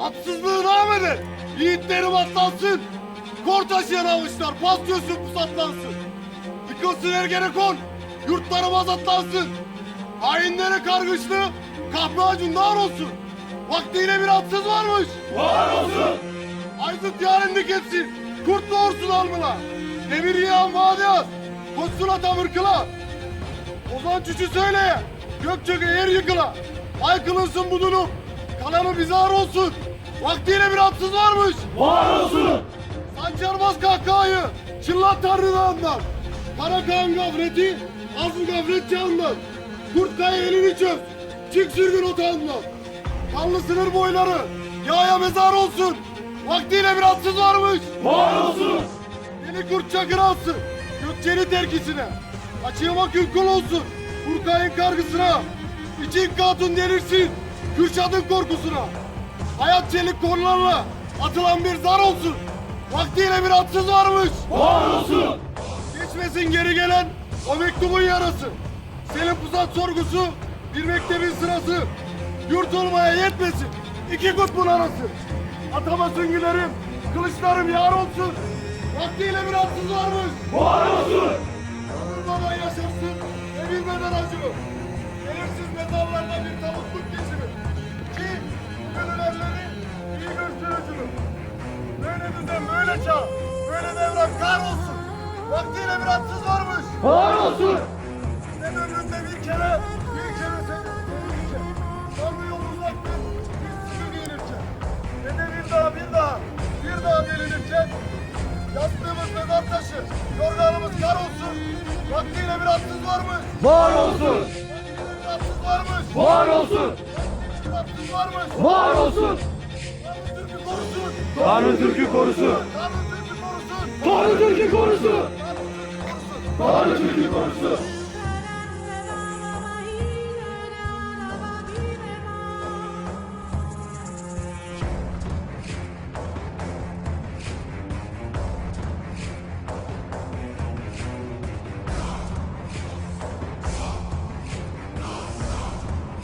Atsızlığı devam eder. Yiğitlerim atlansın. Kor taşıyan avuçlar pas göğsün pusatlansın. Yıkılsın Ergenekon. Yurtlarım azatlansın. Hainlere kargışlı kahpe cundar olsun. Vaktiyle bir atsız varmış. Var olsun. Aydın yarendik etsin. Kurt doğursun almına. Demir yağan vade az. Koşsun atam ırkıla. Ozan çüçü söyle. Gökçöke yer yıkıla. Ay kılınsın budunu. Kalanı bizar olsun. Vaktiyle bir atsız varmış. Var olsun. Sancarmaz kahkahayı. Çıllat tanrılığından. Kara Kağan gafreti. Azm gafret çağından. Kurt kaya elini çöz. Çık sürgün otağından. Kanlı sınır boyları. Yağya mezar olsun. Vaktiyle bir atsız varmış. Var olsun. Yeni kurt çakır alsın. Gökçe'nin terkisine. Açığıma kül kul olsun. Burkay'ın kargısına. İçin katun delirsin. Kürşat'ın korkusuna. Hayat çelik konularla atılan bir zar olsun. Vaktiyle bir atsız varmış. Var olsun. Geçmesin geri gelen o mektubun yarası. Senin pusat sorgusu bir mektebin sırası. Yurt olmaya yetmesin iki kutbun arası. Atama süngülerim, kılıçlarım yar olsun. Vaktiyle bir atsız varmış. Var olsun. Anılmadan yaşarsın, evilmeden acı. Belirsiz mezarlarla bir tabutluk geçirir. Ki evleri iyi gösterici. Böyle düzen, böyle çağ, böyle devran kar olsun. Vaktiyle bir atsız varmış. Var olsun. Taşı, yorganımız kar olsun. Vaktiyle bir atsız varmış. Var olsun. Vaktiyle bir atsız varmış. Var olsun. Bir atsız varmış. Var olsun. Tanrı Türk'ü korusun. Tanrı Türk'ü korusun. Tanrı Türk'ü korusun. Tanrı Türk'ü korusun. Tanrı Türk'ü korusun.